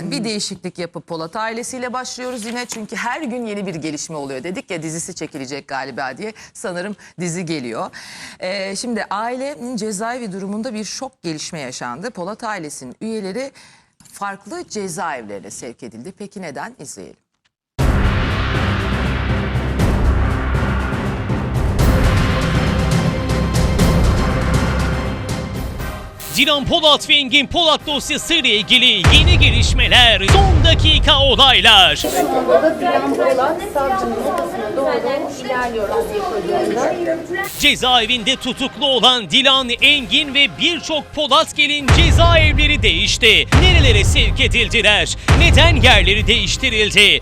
Aynen bir değişiklik yapıp Polat ailesiyle başlıyoruz yine çünkü her gün yeni bir gelişme oluyor dedik ya dizisi çekilecek galiba diye sanırım dizi geliyor. Ee, şimdi ailenin cezaevi durumunda bir şok gelişme yaşandı. Polat ailesinin üyeleri farklı cezaevlerine sevk edildi. Peki neden izleyelim. Dilan Polat ve Engin Polat dosyası ile ilgili yeni gelişmeler, son dakika olaylar. Burada Dilan Polat savcının odasına doğru. Cezaevinde tutuklu olan Dilan Engin ve birçok Polatgel'in cezaevleri değişti. Nerelere sevk edildiler? Neden yerleri değiştirildi?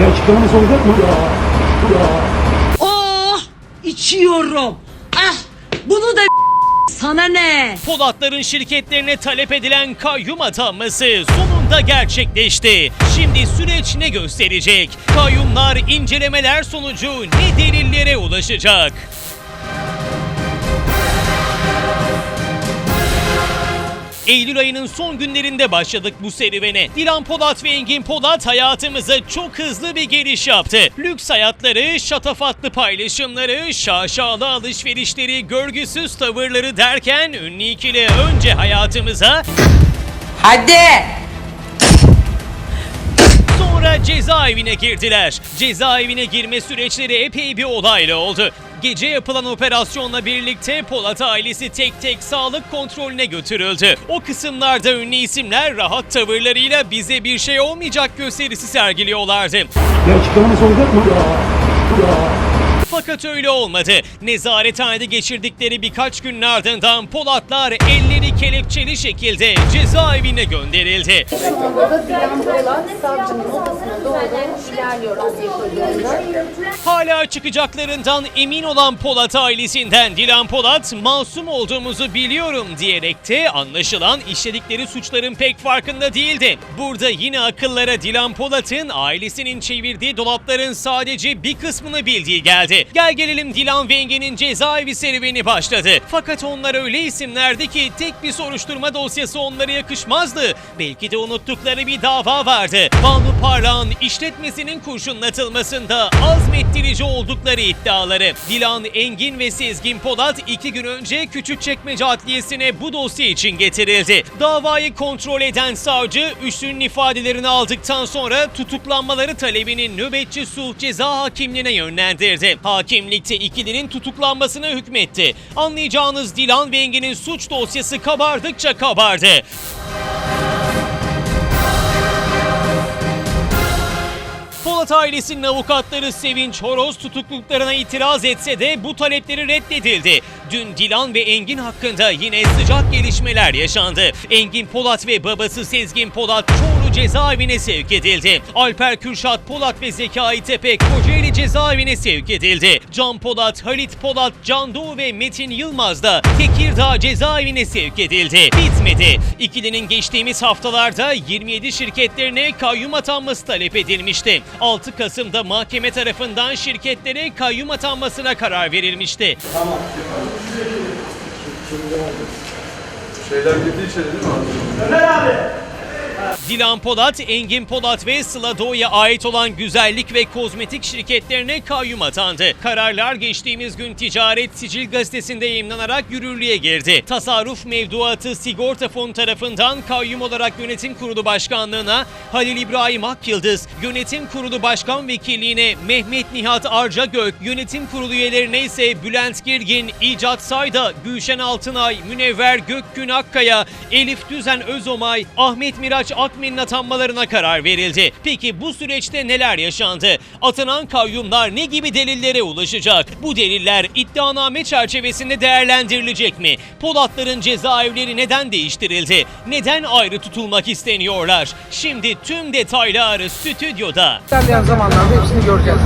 Ya açıklamanız olacak mı? Oh içiyorum. Ah bunu da sana ne? Polatların şirketlerine talep edilen kayyum atanması sonunda gerçekleşti. Şimdi süreç ne gösterecek? Kayyumlar incelemeler sonucu ne delillere ulaşacak? Eylül ayının son günlerinde başladık bu serüvene. Dilan Polat ve Engin Polat hayatımıza çok hızlı bir giriş yaptı. Lüks hayatları, şatafatlı paylaşımları, şaşalı alışverişleri, görgüsüz tavırları derken ünlü ikili önce hayatımıza Hadi. Sonra cezaevine girdiler. Cezaevine girme süreçleri epey bir olaylı oldu. Gece yapılan operasyonla birlikte Polat ailesi tek tek sağlık kontrolüne götürüldü. O kısımlarda ünlü isimler rahat tavırlarıyla bize bir şey olmayacak gösterisi sergiliyorlardı. Ya açıklamanız olacak mı? Fakat öyle olmadı. Nezarethanede geçirdikleri birkaç günün ardından Polatlar elleri kelepçeli şekilde cezaevine gönderildi. Burada Dilan Polat savcının doğru ilerliyor. Hala çıkacaklarından emin olan Polat ailesinden Dilan Polat masum olduğumuzu biliyorum diyerek de anlaşılan işledikleri suçların pek farkında değildi. Burada yine akıllara Dilan Polat'ın ailesinin çevirdiği dolapların sadece bir kısmını bildiği geldi. Gel gelelim Dilan ve Engin'in cezaevi serüveni başladı. Fakat onlar öyle isimlerdi ki tek bir soruşturma dosyası onlara yakışmazdı. Belki de unuttukları bir dava vardı. Banu Parlağın işletmesinin kurşunlatılmasında azmettirici oldukları iddiaları. Dilan Engin ve Sezgin Polat iki gün önce Küçükçekmece Adliyesi'ne bu dosya için getirildi. Davayı kontrol eden savcı üçlünün ifadelerini aldıktan sonra tutuklanmaları talebini nöbetçi sulh ceza hakimliğine yönlendirdi. Hakimlikte ikilinin tutuklanmasına hükmetti. Anlayacağınız Dilan ve Engin'in suç dosyası kabardıkça kabardı. Polat ailesinin avukatları Sevinç Horoz tutukluklarına itiraz etse de bu talepleri reddedildi. Dün Dilan ve Engin hakkında yine sıcak gelişmeler yaşandı. Engin Polat ve babası Sezgin Polat Çorlu cezaevine sevk edildi. Alper Kürşat Polat ve Zekai Tepek Kocaeli cezaevine sevk edildi. Can Polat, Halit Polat, Can Doğu ve Metin Yılmaz da Tekirdağ cezaevine sevk edildi. Bitmedi. İkilinin geçtiğimiz haftalarda 27 şirketlerine kayyum atanması talep edilmişti. 6 Kasım'da mahkeme tarafından şirketlere kayyum atanmasına karar verilmişti. Şeyler girdi içeri değil mi abi? Dilan Polat, Engin Polat ve Sıla Doğu'ya ait olan güzellik ve kozmetik şirketlerine kayyum atandı. Kararlar geçtiğimiz gün Ticaret Sicil Gazetesi'nde yayımlanarak yürürlüğe girdi. Tasarruf mevduatı Sigorta Fonu tarafından kayyum olarak yönetim kurulu başkanlığına Halil İbrahim Akyıldız, yönetim kurulu başkan vekilliğine Mehmet Nihat Arcagök, yönetim kurulu üyelerine ise Bülent Girgin, İcat Sayda, Gülşen Altınay, Münevver Gökgün Akkaya, Elif Düzen Özomay, Ahmet Miraç Akmen'in atanmalarına karar verildi. Peki bu süreçte neler yaşandı? Atanan kayyumlar ne gibi delillere ulaşacak? Bu deliller iddianame çerçevesinde değerlendirilecek mi? Polatların cezaevleri neden değiştirildi? Neden ayrı tutulmak isteniyorlar? Şimdi tüm detaylar stüdyoda. İlerleyen zamanlarda hepsini göreceğiz.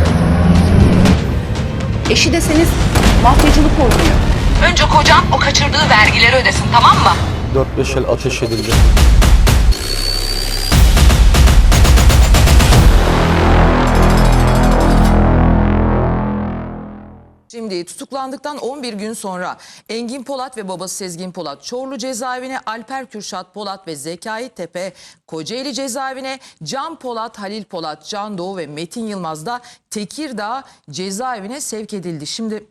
Eşi deseniz mafyacılık oynuyor. Önce kocan o kaçırdığı vergileri ödesin tamam mı? 4-5 el ateş edildi. Şimdi e, tutuklandıktan 11 gün sonra Engin Polat ve babası Sezgin Polat Çorlu cezaevine, Alper Kürşat Polat ve Zekai Tepe Kocaeli cezaevine, Can Polat, Halil Polat, Can Doğu ve Metin Yılmaz da Tekirdağ cezaevine sevk edildi. Şimdi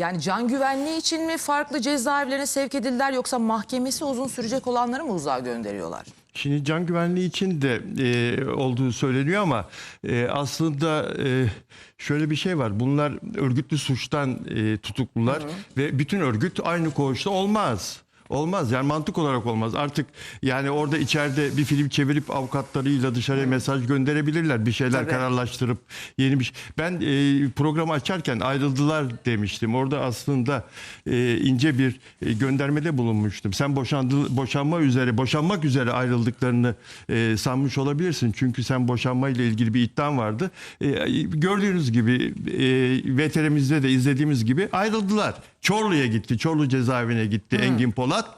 yani can güvenliği için mi farklı cezaevlerine sevk edildiler yoksa mahkemesi uzun sürecek olanları mı uzağa gönderiyorlar? Şimdi can güvenliği için de e, olduğu söyleniyor ama e, aslında e, şöyle bir şey var. Bunlar örgütlü suçtan e, tutuklular ve bütün örgüt aynı koğuşta olmaz. Olmaz yani mantık olarak olmaz. Artık yani orada içeride bir film çevirip avukatlarıyla dışarıya mesaj gönderebilirler. Bir şeyler kararlaştırıp yeni bir şey. Ben e, programı açarken ayrıldılar demiştim. Orada aslında e, ince bir e, göndermede bulunmuştum. Sen boşandı, boşanma üzere, boşanmak üzere ayrıldıklarını e, sanmış olabilirsin. Çünkü sen boşanma ile ilgili bir iddian vardı. E, gördüğünüz gibi e, VTR'mizde de izlediğimiz gibi ayrıldılar. Çorlu'ya gitti. Çorlu cezaevine gitti Engin Polat.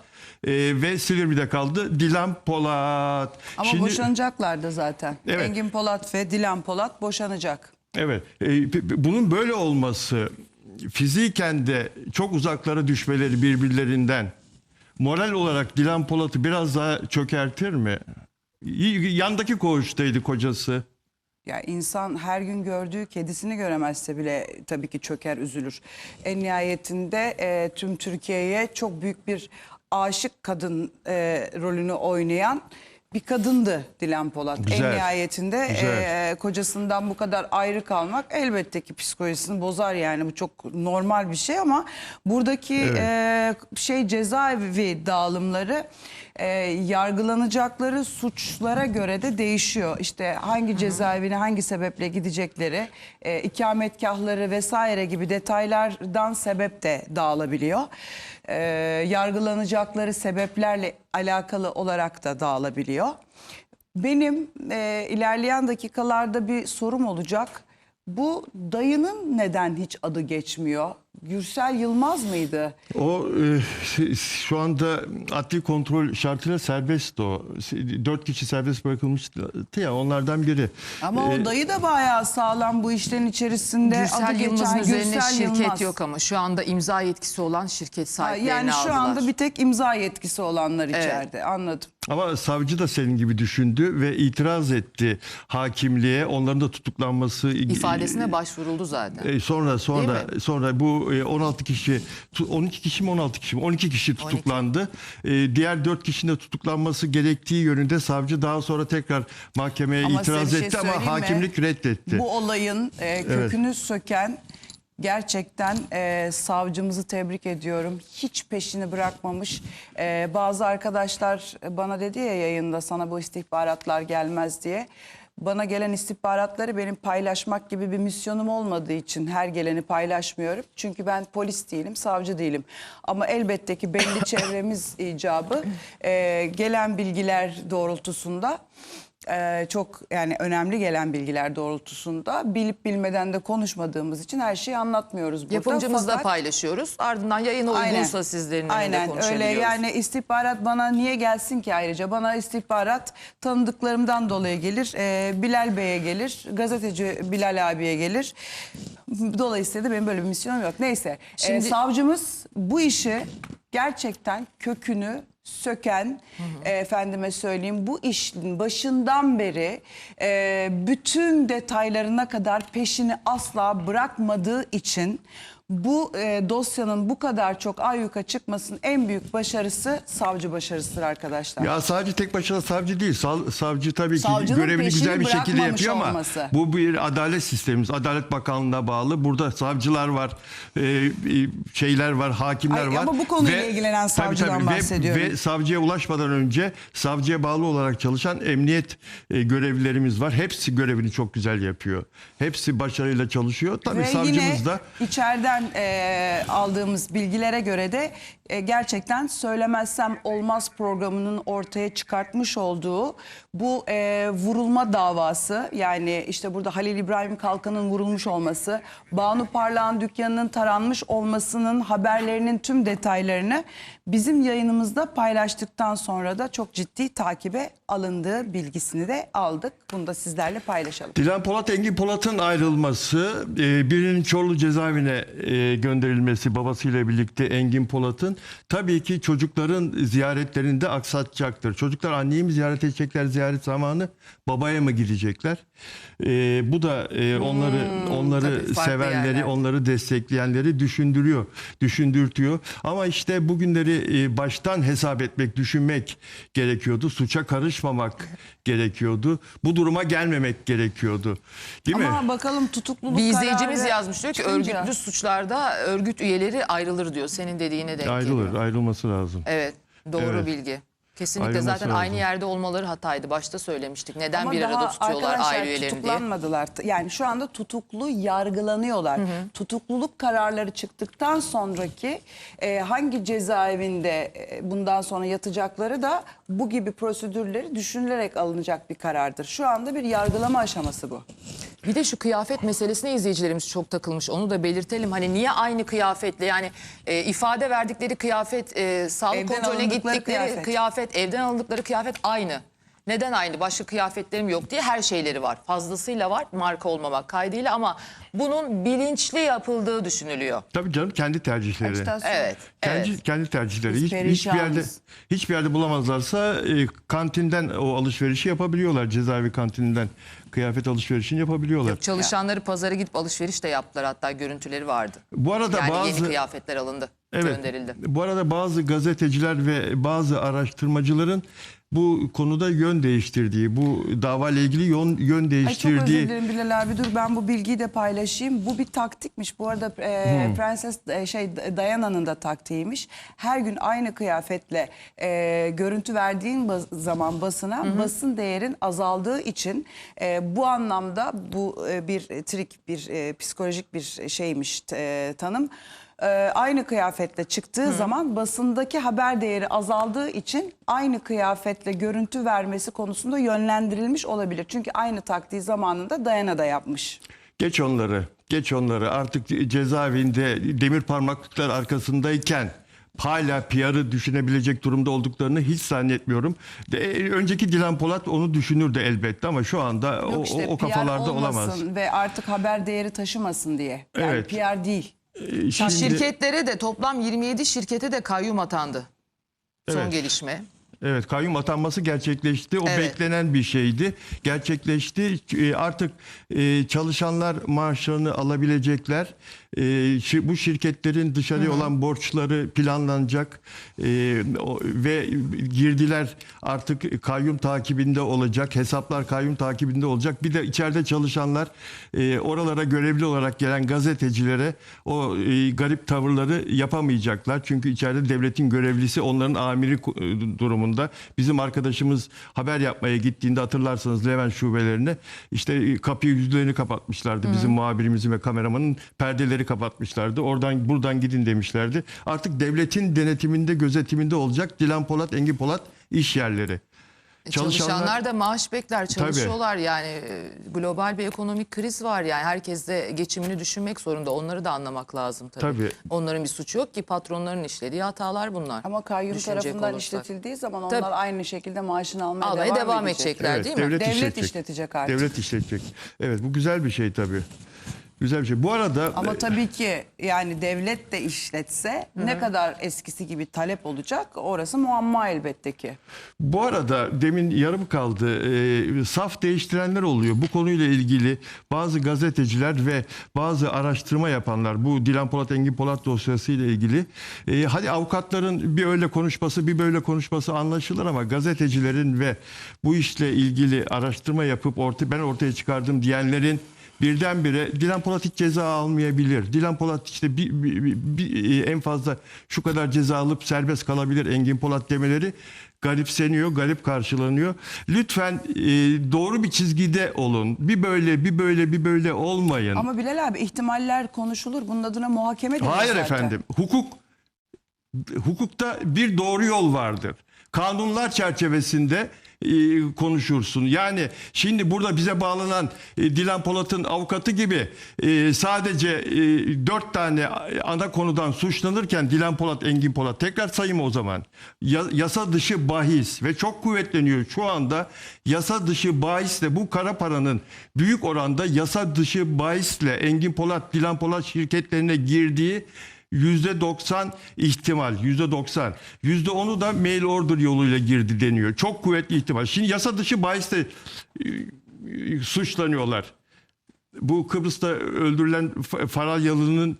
E, ve Silivri'de kaldı Dilan Polat. Ama Şimdi- boşanacaklardı zaten. Evet. Engin Polat ve Dilan Polat boşanacak. Evet. e, bunun böyle olması fiziken de çok uzaklara düşmeleri birbirlerinden moral olarak Dilan Polat'ı biraz daha çökertir mi? Yandaki koğuştaydı kocası. Ya insan her gün gördüğü kedisini göremezse bile tabii ki çöker, üzülür. En nihayetinde e, tüm Türkiye'ye çok büyük bir aşık kadın e, rolünü oynayan bir kadındı Dilan Polat. Güzel, En nihayetinde güzel. e, kocasından bu kadar ayrı kalmak elbette ki psikolojisini bozar yani bu çok normal bir şey ama buradaki e, şey cezaevi dağılımları e, yargılanacakları suçlara göre de değişiyor. İşte hangi cezaevine hangi sebeple gidecekleri, e, ikametgahları vesaire gibi detaylardan sebep de dağılabiliyor. E, yargılanacakları sebeplerle alakalı olarak da dağılabiliyor. Benim e, ilerleyen dakikalarda bir sorum olacak. Bu dayının neden hiç adı geçmiyor? Gürsel Yılmaz mıydı? O e, şu anda adli kontrol şartıyla serbest o. Dört kişi serbest bırakılmıştı ya onlardan biri. Ama E, o dayı da bayağı sağlam bu işlerin içerisinde. adı Gürsel geçen Yılmaz'ın üzerine Gürsel şirket Yılmaz. yok ama şu anda imza yetkisi olan şirket sahiplerini Yani şu aldılar. anda bir tek imza yetkisi olanlar içeride. Anladım. Ama savcı da senin gibi düşündü ve itiraz etti hakimliğe. Onların da tutuklanması ifadesine başvuruldu zaten. E, sonra sonra sonra bu e, 16 kişi tu- 12 kişi mi 16 kişi mi 12 kişi tutuklandı. E, diğer 4 kişinin de tutuklanması gerektiği yönünde savcı daha sonra tekrar mahkemeye Ama itiraz şey etti ama söyleyeyim mi? hakimlik reddetti. Bu olayın e, kökünü söken gerçekten e, savcımızı tebrik ediyorum. Hiç peşini bırakmamış. E, bazı arkadaşlar bana dedi ya yayında sana bu istihbaratlar gelmez diye. Bana gelen istihbaratları benim paylaşmak gibi bir misyonum olmadığı için her geleni paylaşmıyorum. Çünkü ben polis değilim, savcı değilim. Ama elbette ki belli çevremiz icabı e, gelen bilgiler doğrultusunda e, çok yani önemli gelen bilgiler doğrultusunda bilip bilmeden de konuşmadığımız için her şeyi anlatmıyoruz burada. Yapımcımızla Fakat- paylaşıyoruz. Ardından yayına uygunsa sizlerin önünde Aynen. Öyle yani istihbarat bana niye gelsin ki ayrıca? Bana istihbarat tanıdıklarımdan dolayı gelir. Ee, Bilal Bey'e gelir. Gazeteci Bilal abiye gelir. Dolayısıyla da benim böyle bir misyonum yok. Neyse. Ee, Şimdi- savcımız bu işi gerçekten kökünü söken e, efendime söyleyeyim bu işin başından beri e, bütün detaylarına kadar peşini asla bırakmadığı için bu e, dosyanın bu kadar çok ayyuka çıkmasının en büyük başarısı savcı başarısıdır arkadaşlar. Ya savcı tek başına savcı değil. Sav- savcı tabii ki Savcının görevini peşini güzel bir şekilde bırakmamış yapıyor ama olması. bu bir adalet sistemimiz. Adalet Bakanlığı'na bağlı. Burada savcılar var, e, e, şeyler var, hakimler Ay, var. ama bu konuyla ilgilenen savcıdan Ve- bahsediyorum. Ve, savcıya ulaşmadan önce savcıya bağlı olarak çalışan emniyet e, görevlilerimiz var. Hepsi görevini çok güzel yapıyor. Hepsi başarıyla çalışıyor. Tabii Ve savcımız yine da içeriden e, aldığımız bilgilere göre de e, gerçekten söylemezsem olmaz programının ortaya çıkartmış olduğu bu e, vurulma davası yani işte burada Halil İbrahim Kalkan'ın vurulmuş olması, Banu Parlağan dükkanının taranmış olmasının haberlerinin tüm detaylarını bizim yayınımızda paylaştıktan sonra da çok ciddi takibe alındığı bilgisini de aldık. Bunu da sizlerle paylaşalım. Dilan Polat, Engin Polat'ın ayrılması, e, birinin Çorlu cezaevine e, gönderilmesi babasıyla birlikte Engin Polat'ın tabii ki çocukların ziyaretlerini de aksatacaktır. Çocuklar anneyi mi ziyaret edecekler ziyaret zamanı, babaya mı gidecekler? E, bu da e, onları onları Hmm, tabii, farklı sevenleri, yerler. onları destekleyenleri düşündürüyor, düşündürtüyor. Ama işte bugünleri e, baştan hesap etmek, düşünmek gerekiyordu. Suça karışmamak gerekiyordu. Bu duruma gelmemek gerekiyordu. Değil mi? Ama bakalım tutukluluk Bir izleyicimiz yazmış diyor ki çıkınca- örgütlü suçlarda örgüt üyeleri ayrılır diyor. Senin dediğine denk Ayrılır, geliyor. ayrılması lazım. Evet doğru Evet. bilgi. Kesinlikle Ayrılması zaten lazım. aynı yerde olmaları hataydı. Başta söylemiştik. Neden Ama bir arada tutuyorlar arkadaşlar ayrı üyelerini diye. tutuklanmadılar. Yani şu anda tutuklu yargılanıyorlar. Tutukluluk kararları çıktıktan sonraki e, hangi cezaevinde e, bundan sonra yatacakları da bu gibi prosedürleri düşünülerek alınacak bir karardır. Şu anda bir yargılama aşaması bu. Bir de şu kıyafet meselesine izleyicilerimiz çok takılmış. Onu da belirtelim. Hani niye aynı kıyafetle yani e, ifade verdikleri kıyafet, e, sağlık Evden kontrolüne alındıkları gittikleri kıyafet. kıyafet. evden alındıkları kıyafet aynı. Neden aynı? Başka kıyafetlerim yok diye her şeyleri var. Fazlasıyla var marka olmamak kaydıyla ama bunun bilinçli yapıldığı düşünülüyor. Tabii canım kendi tercihleri. Evet. Kendi, evet. kendi tercihleri. Hiç, hiçbir yerde hiçbir yerde bulamazlarsa e, kantinden o alışverişi yapabiliyorlar. Cezaevi kantininden kıyafet alışverişini yapabiliyorlar. Çalışanları pazara gidip alışveriş de yaptılar hatta görüntüleri vardı. Bu arada Yani bazı yeni kıyafetler alındı, Evet. gönderildi. Bu arada bazı gazeteciler ve bazı araştırmacıların bu konuda yön değiştirdiği, bu davayla ilgili yön, yön Ay çok özür değiştirdiği dilerim Bilal abi dur ben bu bilgiyi de paylaşayım. Bu bir taktikmiş. Bu arada e, Prenses e, şey Diana'nın da taktiğiymiş. Her gün aynı kıyafetle e, görüntü verdiğin baz- zaman basına basın değerin azaldığı için e, bu anlamda bu e, bir trik bir e, psikolojik bir şeymiş e, tanım. E, aynı kıyafetle çıktığı zaman basındaki haber değeri azaldığı için aynı kıyafetle görüntü vermesi konusunda yönlendirilmiş olabilir. Çünkü aynı taktiği zamanında Dayana da yapmış. Geç onları, geç onları. Artık cezaevinde demir parmaklıklar arkasındayken hala PR'ı düşünebilecek durumda olduklarını hiç zannetmiyorum. De, e, önceki Dilan Polat onu düşünürdü elbette ama şu anda o, Yok işte o, o PR kafalarda olmasın olamaz. ve artık haber değeri taşımasın diye. Yani Evet. PR değil. E, şimdi- Şirketlere de toplam 27 şirkete de kayyum atandı. Son Evet. gelişme. Evet kayyum atanması gerçekleşti. O Evet. beklenen bir şeydi. Gerçekleşti. E, Artık çalışanlar maaşlarını alabilecekler. E, Bu şirketlerin dışarıya olan borçları planlanacak. E, o- Ve girdiler artık kayyum takibinde olacak. Hesaplar kayyum takibinde olacak. Bir de içeride çalışanlar e, oralara görevli olarak gelen gazetecilere o e, garip tavırları yapamayacaklar. Çünkü içeride devletin görevlisi onların amiri ku- durumunda. Bizim arkadaşımız haber yapmaya gittiğinde hatırlarsanız Levent şubelerine işte e, kapıyı yüzlerini kapatmışlardı. Bizim muhabirimizin ve kameramanın perdeleri kapatmışlardı. Oradan buradan gidin demişlerdi. Artık devletin denetiminde gözetiminde olacak Dilan Polat, Engin Polat iş yerleri. E, Çalışanlar- Çalışanlar da maaş bekler, çalışıyorlar yani e, global bir ekonomik kriz var yani herkes de geçimini düşünmek zorunda. Onları da anlamak lazım tabii. Tabii. Onların bir suçu yok ki patronların işlediği hatalar bunlar. Ama kayyum tarafından olursak. işletildiği zaman Tabii. onlar aynı şekilde maaşını almaya, Almaya devam, devam edecek. edecekler değil mi? Devlet işletecek artık. Devlet işletecek. Evet bu güzel bir şey tabii. Güzel bir şey. Bu arada Ama tabii ki yani devlet de işletse ne kadar eskisi gibi talep olacak orası muamma elbette ki. Bu arada demin yarım kaldı. Ee, saf değiştirenler oluyor. Bu konuyla ilgili bazı gazeteciler ve bazı araştırma yapanlar bu Dilan Polat Engin Polat dosyası ile ilgili e, hadi avukatların bir öyle konuşması bir böyle konuşması anlaşılır ama gazetecilerin ve bu işle ilgili araştırma yapıp orta, ben ortaya çıkardım diyenlerin birdenbire Dilan Polat ceza almayabilir. Dilan Polat işte bir, bir- bir- bir- en fazla şu kadar ceza alıp serbest kalabilir Engin Polat demeleri garipseniyor, garip karşılanıyor. Lütfen e, doğru bir çizgide olun. Bir böyle, bir böyle, bir böyle olmayın. Ama Bilal abi ihtimaller konuşulur. Bunun adına muhakeme denir Hayır zaten. efendim. Hukuk hukukta bir doğru yol vardır. Kanunlar çerçevesinde e, konuşursun. Yani şimdi burada bize bağlanan e, Dilan Polat'ın avukatı gibi e, sadece dört tane ana konudan suçlanırken Dilan Polat, Engin Polat tekrar sayayım o zaman. Ya- yasa dışı bahis ve çok kuvvetleniyor şu anda yasa dışı bahisle bu kara paranın büyük oranda yasa dışı bahisle Engin Polat, Dilan Polat şirketlerine girdiği 90 ihtimal, yüzde 90. Yüzde onu da mail order yoluyla girdi deniyor. Çok kuvvetli ihtimal. Şimdi yasa dışı bahisle e, e, suçlanıyorlar. Bu Kıbrıs'ta öldürülen Faralyalı'nın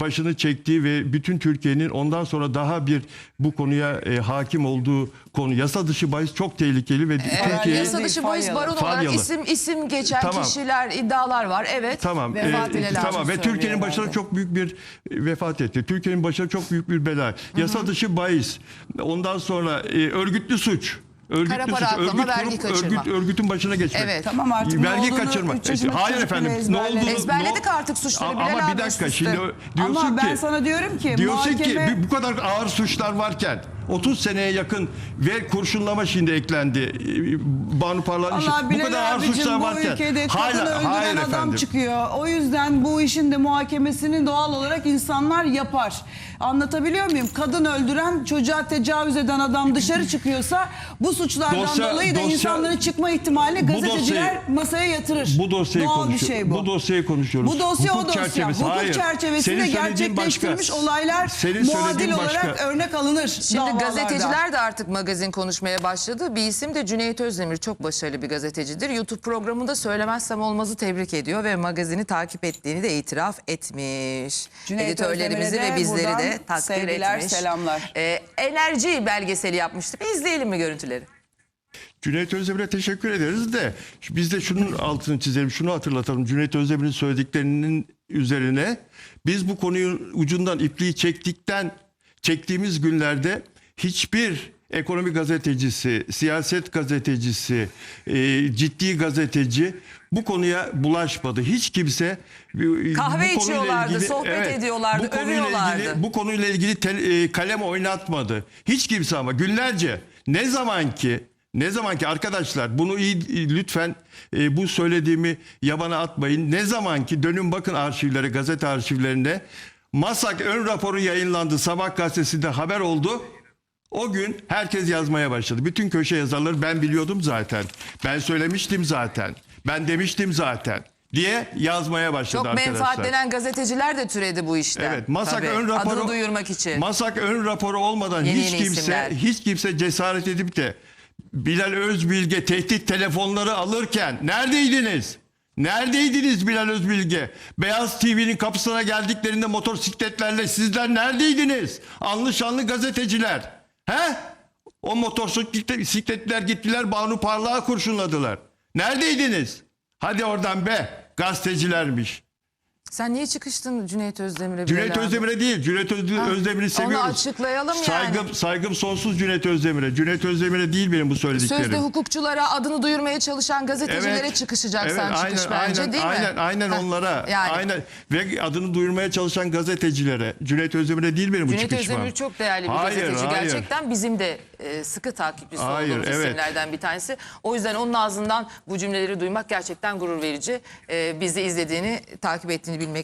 başını çektiği ve bütün Türkiye'nin ondan sonra daha bir bu konuya e, hakim olduğu konu. Yasa dışı bahis çok tehlikeli ve Türkiye'yi... Yasa dışı bahis baron olarak Falyalı. isim isim geçen Tamam. kişiler, iddialar var. Evet. Tamam. Vefat e, edenler. tamam ve Türkiye'nin başına çok büyük bir e, vefat etti. Türkiye'nin başına çok büyük bir bela. Yasa dışı bahis. Ondan sonra e, örgütlü suç. Örgütlü Kara para suç, aklama, vergi kaçırma. örgüt, örgütün başına geçmek. Evet. Tamam artık ne vergi olduğunu kaçırma. üç yaşındaki Hayır çocuk efendim. bile Ne ezberledi. olduğunu Ezberledik ne- artık suçları, Ama Bilal bir abi dakika üst şimdi üste. diyorsun Ama ben ki sana diyorum ki diyorsun muhakeme... ki bu kadar ağır suçlar varken 30 seneye yakın ve kurşunlama şimdi eklendi. e, Banu Parlak'ın işi. Bu Bilal kadar ağır abicim suçlar bu varken. ülkede kadın Hala- öldüren hayır adam efendim. çıkıyor. O yüzden bu işin de muhakemesini doğal olarak insanlar yapar. Anlatabiliyor muyum? Kadın öldüren, çocuğa tecavüz eden adam dışarı çıkıyorsa bu suçlardan Dosya- dolayı da dosya- insanların çıkma ihtimalini Bu gazeteciler dosyayı- masaya yatırır. Bu dosyayı Doğal bir konuşuyoruz. şey bu. Bu dosyayı konuşuyoruz. Bu dosya Hukuk o dosya. çerçevesi. Hukuk Hayır. çerçevesinde Senin söylediğin gerçekleştirilmiş başka. olaylar Senin muadil söylediğin başka. olarak örnek alınır Şimdi gazeteciler de artık magazin konuşmaya başladı. Bir isim de Cüneyt Özdemir çok başarılı bir gazetecidir. YouTube programında söylemezsem olmazı tebrik ediyor ve magazini takip ettiğini de itiraf etmiş. Cüneyt Editörlerimizi Özdemir'e ve de bizleri de takdir sevgiler, etmiş. selamlar. Ee, enerji belgeseli yapmıştı. Bir izleyelim mi görüntüleri? Cüneyt Özdemir'e teşekkür ederiz de biz de şunun altını çizelim, şunu hatırlatalım. Cüneyt Özdemir'in söylediklerinin üzerine biz bu konuyu ucundan ipliği çektikten çektiğimiz günlerde hiçbir ekonomi gazetecisi, siyaset gazetecisi, e, ciddi gazeteci bu konuya bulaşmadı. Hiç kimse e, bu konuyla içiyorlardı, sohbet ediyorlardı, bu konuyla ilgili bu konuyla ilgili tel- e, kalem oynatmadı. Hiç kimse ama günlerce ne zaman ki ne zaman ki arkadaşlar bunu iyi lütfen e, bu söylediğimi yabana atmayın. Ne zaman ki dönün bakın arşivlere, gazete arşivlerine. Masak ön raporu yayınlandı. Sabah gazetesinde haber oldu. O gün herkes yazmaya başladı. Bütün köşe yazarları ben biliyordum zaten. Ben söylemiştim zaten. Ben demiştim zaten diye yazmaya başladı Çok arkadaşlar. menfaatlenen gazeteciler de türedi bu işten. Evet, Masak Tabii, ön raporu Adını duyurmak için. Masak ön raporu olmadan Yeni hiç yeni kimse isimler. hiç kimse cesaret edip de Bilal Özbilge tehdit telefonları alırken neredeydiniz? Neredeydiniz Bilal Özbilge? Beyaz TV'nin kapısına geldiklerinde motosikletlerle sizler neredeydiniz? Anlı şanlı gazeteciler. He? O motosikletler gittiler Banu Parlak'ı kurşunladılar. Neredeydiniz? Hadi oradan be gazetecilermiş. Sen niye çıkıştın Cüneyt Özdemir'e? Cüneyt Bilal abi? Özdemir'e değil. Cüneyt Özde- Özdemir'i seviyoruz. açıklayalım yani. saygım, Saygım sonsuz Cüneyt Özdemir'e. Cüneyt Özdemir'e değil benim bu söylediklerim. Sözde hukukçulara adını duyurmaya çalışan gazetecilere çıkışacaksan evet, çıkış aynen, bence aynen, değil mi? Aynen, aynen Heh, onlara. Yani. Aynen. Ve adını duyurmaya çalışan gazetecilere. Cüneyt Özdemir'e değil benim bu Cüneyt çıkışmam. Özdemir çok değerli bir Hayır, gazeteci. hayır. Gerçekten bizim de e, sıkı takipçisi Hayır, olduğumuz evet. isimlerden bir tanesi. O yüzden onun ağzından bu cümleleri duymak gerçekten gurur verici. E, bizi izlediğini, takip ettiğini bilmek